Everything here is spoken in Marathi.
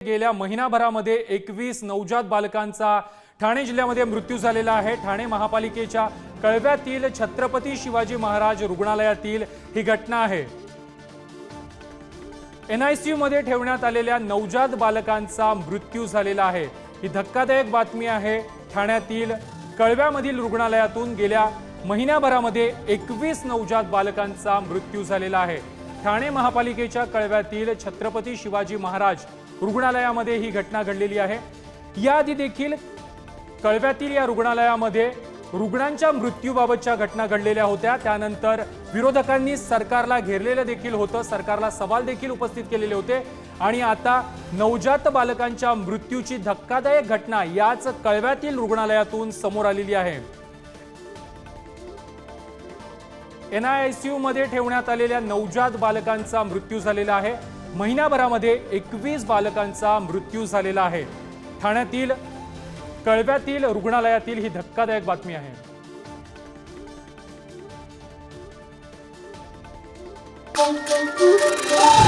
गेल्या महिनाभरामध्ये एकवीस नवजात बालकांचा ठाणे जिल्ह्यामध्ये मृत्यू झालेला आहे. ठाणे महापालिकेच्या कळव्यातील छत्रपती शिवाजी महाराज रुग्णालयातील ही घटना आहे. एनआयसीयू मध्ये ठेवण्यात आलेल्या नवजात बालकांचा मृत्यू झालेला आहे. ही धक्कादायक बातमी आहे. ठाण्यातील कळव्यामधील रुग्णालयातून गेल्या महिन्याभरामध्ये एकवीस नवजात बालकांचा मृत्यू झालेला आहे. ठाणे महापालिकेच्या कळव्यातील छत्रपती शिवाजी महाराज रुग्णालयामध्ये ही घटना घडलेली आहे. याआधी देखील कळव्यातील या रुग्णालयामध्ये रुग्णांच्या मृत्यूबाबतच्या घटना घडलेल्या होत्या. त्यानंतर विरोधकांनी सरकारला घेरलेलं देखील होतं. सरकारला सवाल देखील उपस्थित केलेले होते. आणि आता नवजात बालकांच्या मृत्यूची धक्कादायक घटना याच कळव्यातील रुग्णालयातून समोर आलेली आहे. एनआयसीयू मध्ये ठेवण्यात आलेल्या नवजात बालकांचा मृत्यू झालेला आहे. महिन्याभरामध्ये एकवीस बालकांचा मृत्यू झालेला आहे ठाण्यातील कळव्यातील रुग्णालयातील ही धक्कादायक बातमी आहे Thank you.